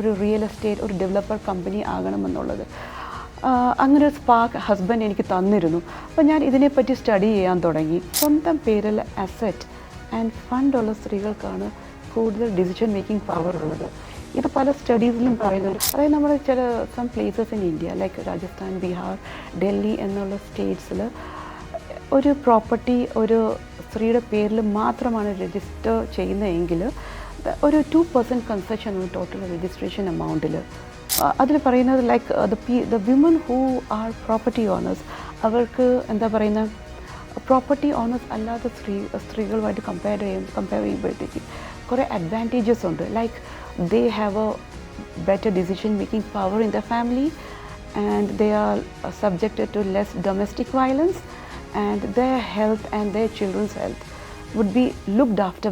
ഒരു real estate ഒരു developer company ആകണമെന്നുള്ളത്. അങ്ങനെ ഒരു സ്പാർക്ക് ഹസ്ബൻഡ് എനിക്ക് തന്നിരുന്നു. അപ്പോൾ ഞാൻ ഇതിനെപ്പറ്റി സ്റ്റഡി ചെയ്യാൻ തുടങ്ങി. സ്വന്തം പേരിൽ അസറ്റ് ആൻഡ് ഫണ്ടുള്ള സ്ത്രീകൾക്കാണ് കൂടുതൽ ഡിസിഷൻ മേക്കിംഗ് പവർ ഉള്ളത്. ഇത് പല സ്റ്റഡീസിലും പറയുന്നുണ്ട്. അതായത് നമ്മൾ ചില some places in India like Rajasthan Bihar Delhi എന്നുള്ള സ്റ്റേറ്റ്സിൽ ഒരു പ്രോപ്പർട്ടി ഒരു സ്ത്രീയുടെ പേരിൽ മാത്രമാണ് രജിസ്റ്റർ ചെയ്യുന്നതെങ്കിൽ ഒരു ടു പെർസെന്റ് കൺസെഷൻ ആണ് ടോട്ടൽ രജിസ്ട്രേഷൻ എമൗണ്ടിൽ അതിൽ പറയുന്നത് like the P the women who are property owners അവർക്ക് എന്താ പറയുന്നത് പ്രോപ്പർട്ടി ഓണേഴ്സ് അല്ലാത്ത സ്ത്രീ സ്ത്രീകളുമായിട്ട് കമ്പയർ ചെയ്യും കമ്പയർ ചെയ്യുമ്പോഴത്തേക്ക് കുറേ അഡ്വാന്റേജസ് ഉണ്ട്. Like they have a better decision making power in the family and they are uh, subjected to less domestic violence and their health and their children's health would be looked after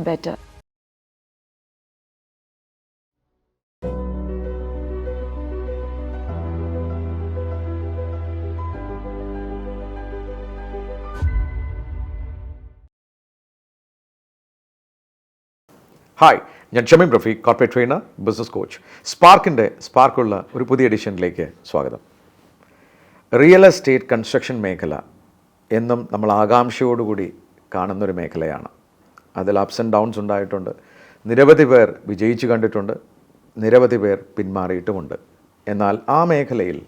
hi ഞാൻ Shameem Rafi corporate trainer business coach സ്പാർക്കിന്റെ സ്പാർക്കുള്ള ഒരു പുതിയ എഡിഷനിലേക്ക് സ്വാഗതം. Real estate construction മേഖല എന്നും നമ്മൾ ആകാംക്ഷയോടുകൂടി കാണുന്നൊരു മേഖലയാണ്. അതിൽ അപ്സ് ആൻഡ് ഡൗൺസ് ഉണ്ടായിട്ടുണ്ട്. നിരവധി പേർ വിജയിച്ചു കണ്ടിട്ടുണ്ട്. നിരവധി പേർ പിന്മാറിയിട്ടുമുണ്ട്. എന്നാൽ ആ മേഖലയിൽ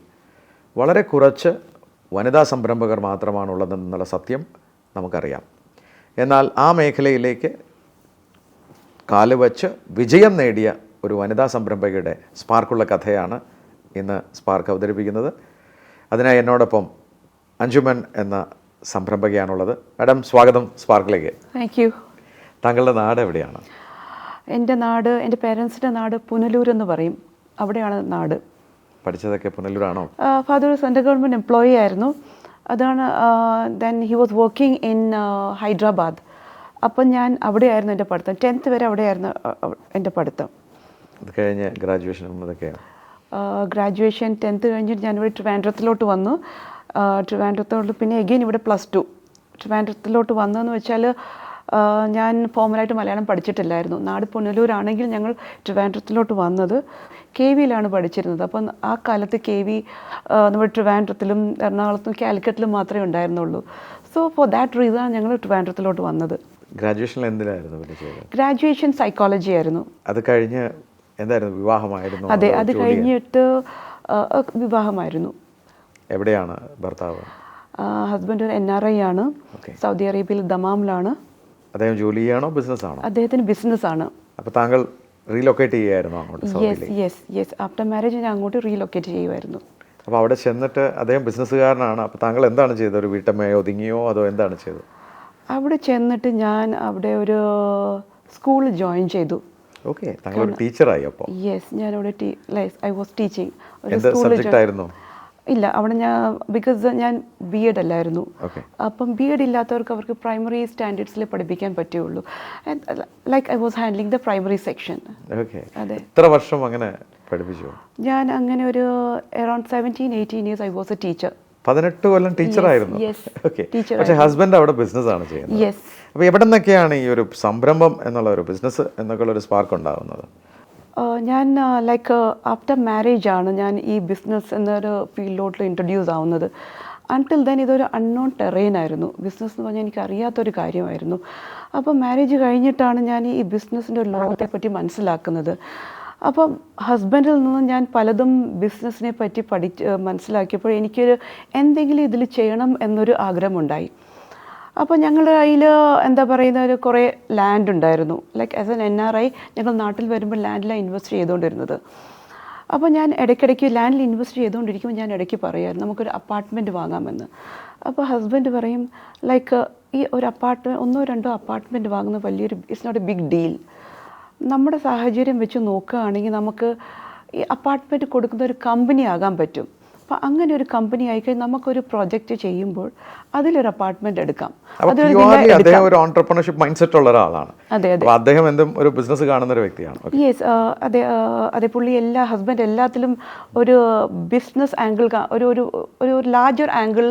വളരെ കുറച്ച് വനിതാ സംരംഭകർ മാത്രമാണുള്ളതെന്നുള്ള സത്യം നമുക്കറിയാം. എന്നാൽ ആ മേഖലയിലേക്ക് കാലുവച്ച് വിജയം നേടിയ ഒരു വനിതാ സംരംഭകയുടെ സ്പാർക്കുള്ള കഥയാണ് ഇന്ന് സ്പാർക്ക് അവതരിപ്പിക്കുന്നത്. അതിനായി എന്നോടൊപ്പം അഞ്ജുമൻ എന്ന സംരംഭകയാണുള്ളത്. മാഡം സ്വാഗതം സ്പാർക്കിലേക്ക്. താങ്ക് യു താങ്കളുടെ നാട് എവിടെയാണ്? എന്റെ നാട് എന്റെ പേരൻസിന്റെ നാട് പുനലൂർ എന്ന് പറയും. അവിടെയാണ് നാട്. പഠിച്ചതൊക്കെ പുനലൂരാണോ? ഫാദർ സെൻട്രൽ ഗവൺമെന്റ് എംപ്ലോയി ആയിരുന്നു. അതാണ് then he was working in Hyderabad. അപ്പം ഞാൻ അവിടെയായിരുന്നു എന്റെ പഠിത്തം. ടെൻത്ത് വരെ അവിടെയായിരുന്നു എന്റെ പഠിത്തം. ഗ്രാജുവേഷൻ കഴിഞ്ഞ് ഗ്രാജുവേഷൻ ടെൻത്ത് കഴിഞ്ഞിട്ട് ഞാൻ ഇവിടെ ട്രിവാൻഡ്രത്തിലോട്ട് വന്നു. ട്രിവാൻഡ്രത്തോട്ട് പിന്നെ എഗെയിൻ ഇവിടെ പ്ലസ് ടു ട്രിവാൻഡ്രത്തിലോട്ട് വന്നതെന്ന് വെച്ചാൽ ഞാൻ ഫോമലായിട്ട് മലയാളം പഠിച്ചിട്ടില്ലായിരുന്നു. നാട് പുനലൂരാണെങ്കിൽ ഞങ്ങൾ ട്രിവാൻഡ്രത്തിലോട്ട് വന്നത് കെ വിയിലാണ് പഠിച്ചിരുന്നത്. അപ്പം ആ കാലത്ത് കെ വി നമ്മുടെ ട്രിവാൻഡ്രത്തിലും എറണാകുളത്തും കാലിക്കറ്റിലും മാത്രമേ ഉണ്ടായിരുന്നുള്ളൂ. സോ ഫോർ ദാറ്റ് റീസൺ ഞങ്ങൾ ട്രിവാൻഡ്രത്തിലോട്ട് വന്നത്. ഗ്രാജുവേഷനിൽ എന്തിനായിരുന്നു പിന്നെ ചെയ്തത് ഗ്രാജുവേഷൻ സൈക്കോളജി ആയിരുന്നു. അത് കഴിഞ്ഞ് എന്തായിരുന്നു? വിവാഹമായിരുന്നു അതെ അത്? കഴിഞ്ഞിട്ട് വിവാഹമായിരുന്നു. എവിടെയാണ് ഭർത്താവ്? ഹസ്ബൻഡ് ഒരു എൻ ആർ ഐ ആണ്. സൗദി അറേബ്യയിൽ ദമാമിലാണ്. അദ്ദേഹം ജോലി ചെയ്യാണോ ബിസിനസ് ആണോ? അദ്ദേഹത്തിന് ബിസിനസ് ആണ്. അപ്പോൾ താങ്കൾ റീലൊക്കേറ്റ് ചെയ്യായിരുന്നു അങ്ങോട്ട് yes yes yes after marriage ഞാൻ അങ്ങോട്ട് റീലൊക്കേറ്റ് ചെയ്യുമായിരുന്നു. അപ്പോൾ അവിടെ ചെന്നിട്ട് അദ്ദേഹം ബിസിനസ്സുകാരനാണ് അപ്പോൾ താങ്കൾ എന്താണ് ചെയ്തത്? ഒരു വീട്ടമ്മയോ ഒതുങ്ങിയോ അതോ എന്താണ് ചെയ്തത്? അവിടെ ചെന്നിട്ട് ഞാൻ അവിടെ ഒരു സ്കൂൾ ജോയിൻ ചെയ്തു. ഓക്കെ താങ്കൾ ഒരു ടീച്ചറായി അപ്പോൾ യെസ് ഞാൻ അവിടെ ഐ വാസ് ടീച്ചിങ് ഒരു സ്കൂളിൽ ആയിരുന്നു? ഇല്ല അവിടെ ഞാൻ ബിക്കോസ് ഞാൻ ബി എഡ് അല്ലായിരുന്നു അപ്പം ബി എഡ് ഇല്ലാത്തവർക്ക് അവർക്ക് പ്രൈമറി സ്റ്റാൻഡേർഡ്സിൽ പഠിപ്പിക്കാൻ പറ്റുള്ളൂ like I was handling the primary section അതെ. എത്ര വർഷം അങ്ങനെ പഠിപ്പിച്ചു? ഞാൻ അങ്ങനെ ഒരു around seventeen eighteen years I was a teacher പതിനെട്ട് കൊല്ലം ടീച്ചറായിരുന്നു. ഓക്കെ teacher ഹസ്ബൻഡ് അവിടെ ബിസിനസ് ആണ് ചെയ്യുന്നത്. അപ്പൊ അപ്പോൾ എവിടെ നിന്നൊക്കെയാണ് ഈ ഒരു സംരംഭം എന്നുള്ള ഒരു ബിസിനസ് എന്നൊക്കെയുള്ള ഒരു സ്പാർക്ക് ഉണ്ടാകുന്നത്? ഞാൻ ലൈക്ക് ആഫ്റ്റർ മാരേജ് ആണ് ഞാൻ ഈ ബിസിനസ് എന്നൊരു ഫീൽഡിലോട്ട് ഇൻട്രൊഡ്യൂസ് ആവുന്നത്. അൺടിൽ ദെൻ ഇതൊരു അൺനോൺ ടെറൈൻ ആയിരുന്നു. ബിസിനസ് എന്ന് പറഞ്ഞാൽ എനിക്ക് അറിയാത്തൊരു കാര്യമായിരുന്നു. അപ്പോൾ മാരേജ് കഴിഞ്ഞിട്ടാണ് ഞാൻ ഈ ബിസിനസ്സിന്റെ ഒരു ലോകത്തെപ്പറ്റി മനസ്സിലാക്കുന്നത്. അപ്പം ഹസ്ബൻഡിൽ നിന്ന് ഞാൻ പലതും ബിസിനസ്സിനെ പറ്റി പഠിച്ച് മനസ്സിലാക്കിയപ്പോൾ എനിക്കൊരു എന്തെങ്കിലും ഇതിൽ ചെയ്യണം എന്നൊരു ആഗ്രഹമുണ്ടായി. അപ്പോൾ ഞങ്ങളുടെ കയ്യിൽ എന്താ പറയുന്ന ഒരു കുറേ ലാൻഡ് ഉണ്ടായിരുന്നു. Like as N N R I ഞങ്ങൾ നാട്ടിൽ വരുമ്പോൾ ലാൻഡിലാണ് ഇൻവെസ്റ്റ് ചെയ്തുകൊണ്ടിരുന്നത്. അപ്പോൾ ഞാൻ ഇടയ്ക്കിടയ്ക്ക് ലാൻഡിൽ ഇൻവെസ്റ്റ് ചെയ്തുകൊണ്ടിരിക്കുമ്പോൾ ഞാൻ ഇടയ്ക്ക് പറയുമായിരുന്നു നമുക്കൊരു അപ്പാർട്ട്മെന്റ് വാങ്ങാമെന്ന്. അപ്പോൾ ഹസ്ബൻഡ് പറയും ലൈക്ക് ഈ ഒരു അപ്പാർട്ട്മെന്റ് ഒന്നോ രണ്ടോ അപ്പാർട്ട്മെന്റ് വാങ്ങുന്ന വലിയൊരു it's not a big deal നമ്മുടെ സാഹചര്യം വെച്ച് നോക്കുകയാണെങ്കിൽ നമുക്ക് ഈ അപ്പാർട്ട്മെന്റ് കൊടുക്കുന്ന ഒരു കമ്പനി ആകാൻ പറ്റും. അപ്പം അങ്ങനെ ഒരു കമ്പനി ആയിക്കഴിഞ്ഞാൽ നമുക്കൊരു പ്രോജക്റ്റ് ചെയ്യുമ്പോൾ അതിലൊരു അപ്പാർട്ട്മെന്റ് എടുക്കാം. അദ്ദേഹം ഒരു ഓൺടർപ്രണർഷിപ്പ് മൈൻഡ് സെറ്റ് ഉള്ള ഒരാളാണ്. അതെ അതെ. അദ്ദേഹം എന്തും ഒരു ബിസിനസ് കാണുന്ന ഒരു വ്യക്തിയാണ്. യെസ് അതെ അതെ പുള്ളി എല്ലാ ഹസ്ബൻഡ് എല്ലാത്തിലും ഒരു ബിസിനസ് ആംഗിൾ ഒരു ഒരു ഒരു ലാർജർ ആംഗിൾ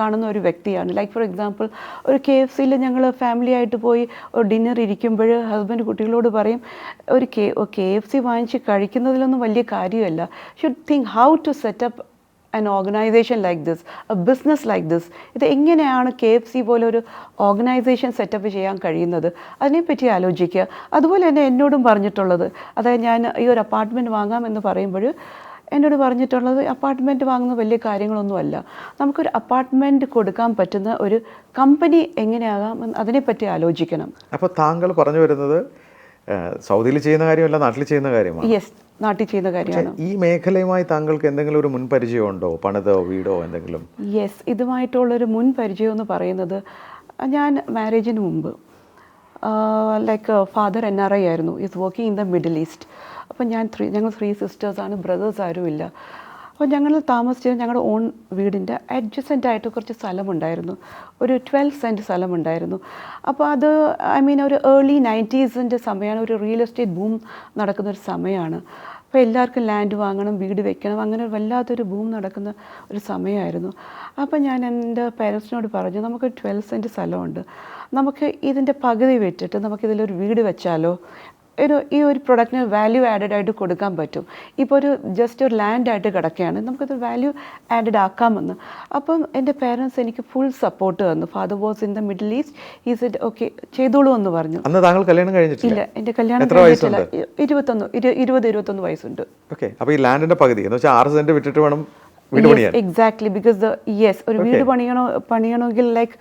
കാണുന്ന ഒരു വ്യക്തിയാണ്. ലൈക്ക് ഫോർ എക്സാമ്പിൾ ഒരു കെ എഫ് സിയിൽ ഞങ്ങൾ ഫാമിലി ആയിട്ട് പോയി ഒരു ഡിന്നർ ഇരിക്കുമ്പോൾ ഹസ്ബൻഡ് കുട്ടികളോട് പറയും ഒരു കെ കെ എഫ് സി വാങ്ങിച്ച് കഴിക്കുന്നതിലൊന്നും വലിയ കാര്യമല്ല. Should think how to set up an organisation like this a business like this ഇത് എങ്ങനെയാണ് കെ എഫ് സി പോലെ ഒരു ഓർഗനൈസേഷൻ സെറ്റപ്പ് ചെയ്യാൻ കഴിയുന്നത്? അതിനെപ്പറ്റി ആലോചിക്കുക. അതുപോലെ തന്നെ എന്നോടും പറഞ്ഞിട്ടുള്ളത് അതായത് ഞാൻ ഈ ഒരു അപ്പാർട്ട്മെന്റ് വാങ്ങാമെന്ന് പറയുമ്പോൾ എന്നോട് പറഞ്ഞിട്ടുള്ളത് അപ്പാർട്ട്മെന്റ് വാങ്ങുന്ന വലിയ കാര്യങ്ങളൊന്നുമല്ല നമുക്കൊരു അപ്പാർട്ട്മെന്റ് കൊടുക്കാൻ പറ്റുന്ന ഒരു കമ്പനി എങ്ങനെയാകാം അതിനെപ്പറ്റി ആലോചിക്കണം. അപ്പോൾ താങ്കൾ പറഞ്ഞു വരുന്നത് സൗദിയിൽ ചെയ്യുന്ന കാര്യമല്ല നാട്ടിൽ ചെയ്യുന്ന കാര്യമാണ്. യെസ് നാട്ടിൽ ചെയ്യുന്ന കാര്യമാണ്. ഈ മേഖലയുമായി താങ്കൾക്ക് എന്തെങ്കിലും ഒരു മുൻപരിചയം ഉണ്ടോ പണിതോ വീടോ എന്തെങ്കിലും? യെസ് ഇതുമായിട്ടുള്ളൊരു മുൻ പരിചയം എന്ന് പറയുന്നത് ഞാൻ മാരേജിന് മുമ്പ് like father N R I ആയിരുന്നു. Is working in the Middle East അപ്പം ഞാൻ ത്രീ ഞങ്ങൾ ത്രീ സിസ്റ്റേഴ്സാണ് ബ്രദേഴ്സ് ആരും ഇല്ല അപ്പോൾ ഞങ്ങൾ താമസിച്ചിരുന്ന ഞങ്ങളുടെ ഓൺ വീടിന്റെ അഡ്ജസ്റ്റന്റ് ആയിട്ട് കുറച്ച് സ്ഥലമുണ്ടായിരുന്നു. ഒരു ട്വൽവ് സെന്റ് സ്ഥലമുണ്ടായിരുന്നു. അപ്പോൾ അത് ഐ മീൻ ഒരു ഏർലി നയന്റീസിന്റെ സമയമാണ്. ഒരു റിയൽ എസ്റ്റേറ്റ് ബൂം നടക്കുന്ന ഒരു സമയമാണ്. അപ്പോൾ എല്ലാവർക്കും ലാൻഡ് വാങ്ങണം വീട് വെക്കണം അങ്ങനെ വല്ലാത്തൊരു ബൂം നടക്കുന്ന ഒരു സമയമായിരുന്നു. അപ്പോൾ ഞാൻ എന്റെ പേരൻസിനോട് പറഞ്ഞു നമുക്ക് ട്വൽവ് സെന്റ് സ്ഥലമുണ്ട്. നമുക്ക് ഇതിന്റെ പകുതി വിറ്റിട്ട് നമുക്കിതിലൊരു വീട് വെച്ചാലോ? ഒരു ഈ ഒരു പ്രൊഡക്റ്റിന് വാല്യൂ ആഡഡ് ആയിട്ട് കൊടുക്കാൻ പറ്റും. ഇപ്പോൾ ഒരു ജസ്റ്റ് ഒരു ലാൻഡ് ആയിട്ട് കിടക്കുകയാണ് നമുക്കത് വാല്യൂ ആഡഡ് ആക്കാമെന്ന്. അപ്പം എന്റെ പേരൻസ് എനിക്ക് ഫുൾ സപ്പോർട്ട് തന്നു. Father was in the Middle East is it okay ചെയ്തോളൂ എന്ന് പറഞ്ഞു. അന്ന് താങ്കൾ കല്യാണം കഴിഞ്ഞിട്ടില്ല? ഇല്ല എന്റെ കല്യാണം കഴിഞ്ഞിട്ടില്ല. ഇരുപത്തൊന്ന് ഇരു- ഇരുപത് ഇരുപത്തൊന്ന് വയസ്സുണ്ട്. ഓക്കെ അപ്പോൾ ഈ ലാൻഡിന്റെ പകുതി. എന്ന് വെച്ചാൽ ആറ് സെന്റ് വിട്ടിട്ട് വേണം എക്സാക്ട്ലി ബിക്കോസ് യെസ് ഒരു വീട് പണിയണോ പണിയണമെങ്കിൽ like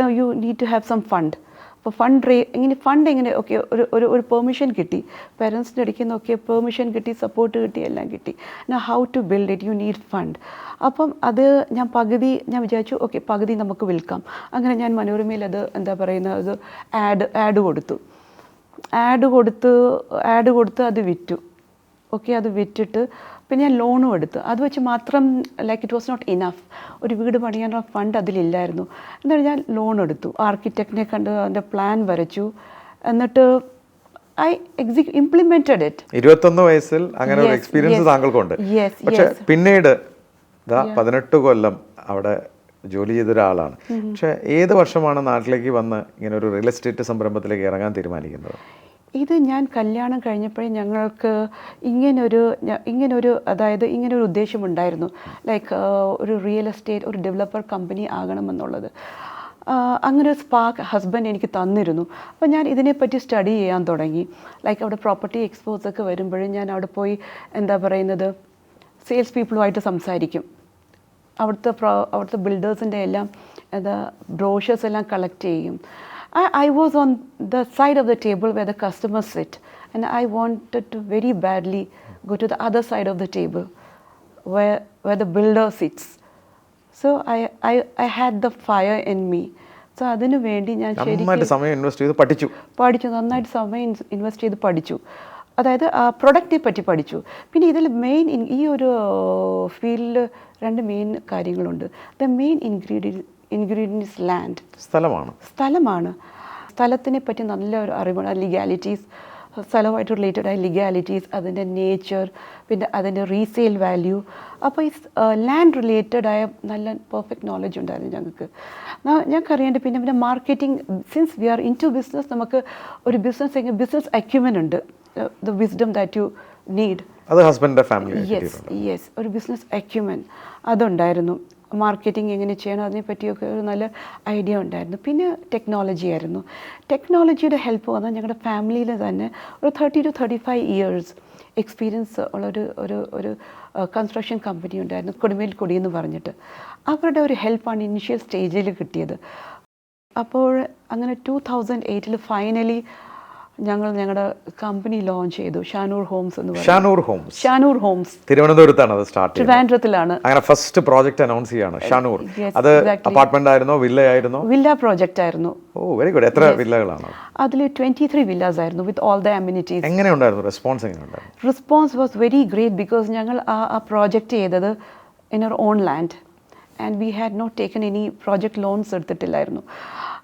you need to have some fund അപ്പോൾ ഫണ്ട് റേ ഇങ്ങനെ ഫണ്ട് എങ്ങനെ ഓക്കെ ഒരു ഒരു ഒരു പെർമിഷൻ കിട്ടി. പേരൻസിന്റെ ഇടയ്ക്ക് നോക്കിയ പെർമിഷൻ കിട്ടി സപ്പോർട്ട് കിട്ടി എല്ലാം കിട്ടി. ന how to build it you need fund അപ്പം അത് ഞാൻ പകുതി ഞാൻ വിചാരിച്ചു ഓക്കെ പകുതി നമുക്ക് വിൽക്കാം. അങ്ങനെ ഞാൻ മനോരമയിൽ അത് എന്താ പറയുന്നത്? അത് ആഡ് ആഡ് കൊടുത്തു. ആഡ് കൊടുത്ത് ആഡ് കൊടുത്ത് അത് വിറ്റു. ഓക്കെ അത് വിറ്റിട്ട് പിന്നെ ഞാൻ ലോണും എടുത്തു. അത് വെച്ച് മാത്രം like it was not enough ഒരു വീട് പണിയാനുള്ള ഫണ്ട് അതിലില്ലായിരുന്നു. എന്നിട്ട് ഞാൻ ലോൺ എടുത്തു. ആർക്കിടെക്റ്റിനെ കണ്ട് അതിന്റെ പ്ലാൻ വരച്ചു. എന്നിട്ട് ഐ എക്സിക്യൂ ഇംപ്ലിമെന്റഡ് ഇറ്റ് ഇരുപത്തൊന്ന് വയസ്സിൽ അങ്ങനെ ഒരു എക്സ്പീരിയൻസ്. താങ്കൾക്കുണ്ട്. പക്ഷേ പക്ഷെ പിന്നീട് ഇതാ പതിനെട്ട് കൊല്ലം അവിടെ ജോലി ചെയ്ത ഒരാളാണ്. പക്ഷെ ഏത് വർഷമാണ് നാട്ടിലേക്ക് വന്ന് ഇങ്ങനെ ഒരു റിയൽ എസ്റ്റേറ്റ് സംരംഭത്തിലേക്ക് ഇറങ്ങാൻ തീരുമാനിക്കുന്നത്? ഇത് ഞാൻ കല്യാണം കഴിഞ്ഞപ്പോഴേ ഞങ്ങൾക്ക് ഇങ്ങനൊരു ഇങ്ങനൊരു അതായത് ഇങ്ങനൊരു ഉദ്ദേശമുണ്ടായിരുന്നു. ലൈക്ക് ഒരു റിയൽ എസ്റ്റേറ്റ് ഒരു ഡെവലപ്പർ കമ്പനി ആകണമെന്നുള്ളത്. അങ്ങനെ ഒരു സ്പാർക്ക് ഹസ്ബൻഡ് എനിക്ക് തന്നിരുന്നു. അപ്പോൾ ഞാൻ ഇതിനെപ്പറ്റി സ്റ്റഡി ചെയ്യാൻ തുടങ്ങി. ലൈക്ക് അവിടെ പ്രോപ്പർട്ടി എക്സ്പോസ് ഒക്കെ വരുമ്പോഴും ഞാൻ അവിടെ പോയി എന്താ പറയുന്നത്? സെയിൽസ് പീപ്പിളുമായിട്ട് സംസാരിക്കും. അവിടുത്തെ അവിടുത്തെ ബിൽഡേഴ്സിന്റെ എല്ലാം എന്താ ബ്രോഷേഴ്സ് എല്ലാം കളക്ട് ചെയ്യും. I I was on the side of the table where the customer sit and I wanted to very badly go to the other side of the table where where the builder sits so I I I had the fire in me so അതിനു വേണ്ടി ഞാൻ നന്നായിട്ട് സമയം invest ചെയ്ത് പഠിച്ചു. പഠിച്ചു നന്നായിട്ട് സമയം ഇൻവെസ്റ്റ് ചെയ്ത് പഠിച്ചു. അതായത് ആ പ്രൊഡക്റ്റിനെ പറ്റി പഠിച്ചു. പിന്നെ ഇതിൽ മെയിൻ ഈ ഒരു ഫീൽഡിൽ രണ്ട് മെയിൻ കാര്യങ്ങളുണ്ട്. The main ingredient ingredients land. സ്ഥലമാണ്. സ്ഥലമാണ്. സ്ഥലത്തിനെ പറ്റി നല്ല ഒരു അറിവാണ്. ലീഗാലിറ്റീസ് സ്ഥലമായിട്ട് റിലേറ്റഡ് ആയ ലീഗാലിറ്റീസ് അതിന്റെ നേച്ചർ പിന്നെ അതിന്റെ റീസെയിൽ വാല്യൂ. അപ്പോൾ ഈ ലാൻഡ് റിലേറ്റഡ് ആയ നല്ല പെർഫെക്റ്റ് നോളജ് ഉണ്ടായിരുന്നു ഞങ്ങൾക്ക്. ഞങ്ങൾക്ക് അറിയേണ്ടത് പിന്നെ പിന്നെ marketing since we are into business നമുക്ക് ഒരു ബിസിനസ് ബിസിനസ് അക്യുമൻ ഉണ്ട്. The wisdom that you need അത് ഹസ്ബൻഡിന്റെ ഫാമിലി യെസ് യെസ് ഒരു ബിസിനസ് അക്യുമൻ അതുണ്ടായിരുന്നു. മാർക്കറ്റിംഗ് എങ്ങനെ ചെയ്യണം അതിനെപ്പറ്റിയൊക്കെ ഒരു നല്ല ഐഡിയ ഉണ്ടായിരുന്നു. പിന്നെ ടെക്നോളജി ആയിരുന്നു. ടെക്നോളജിയുടെ ഹെൽപ്പ് വന്നാൽ ഞങ്ങളുടെ ഫാമിലിയിൽ തന്നെ ഒരു thirty two thirty five years experience ഉള്ളൊരു ഒരു ഒരു കൺസ്ട്രക്ഷൻ കമ്പനി ഉണ്ടായിരുന്നു കൊടുമേൽ കൊടി എന്ന് പറഞ്ഞിട്ട്. അവരുടെ ഒരു ഹെൽപ്പാണ് ഇനിഷ്യൽ സ്റ്റേജിൽ കിട്ടിയത്. അപ്പോൾ അങ്ങനെ ടു തൗസൻഡ് എയ്റ്റിൽ ഫൈനലി ഞങ്ങൾ ഞങ്ങളുടെ കമ്പനി ലോഞ്ച് ചെയ്തു. ഷാനൂർ ഹോംസ് എന്ന് പറയും ഷാനൂർ ഹോംസ്. ഷാനൂർ ഹോംസ്. തിരുവനന്തപുരത്താണ് അത് സ്റ്റാർട്ട് ട്രിവാൻഡ്രത്തിലാണ്. അങ്ങനെ ഫസ്റ്റ് പ്രോജക്റ്റ് അനൗൺസ് ചെയ്യാണ് ഷാനൂർ. അത് അപ്പാർട്ട്മെന്റ് ആയിരുന്നോ വില്ല ആയിരുന്നോ? വില്ല പ്രോജക്റ്റ് ആയിരുന്നു. ഓ വെരി ഗുഡ് എത്ര വില്ലകളാണ് അതിൽ ട്വന്റി ത്രീ വില്ലാസ് ആയിരുന്നു വിത്ത് ഓൾ ദ അമ്യൂണിറ്റീസ് എങ്ങനെ ഉണ്ടായിരുന്നു? റെസ്പോൺസ് എങ്ങനെ ഉണ്ടായിരുന്നു? Response was very great because ഞങ്ങൾ ആ ആ പ്രോജക്റ്റ് ചെയ്തത് in our own land and we had not taken any project loans എടുത്തിട്ടില്ലായിരുന്നു.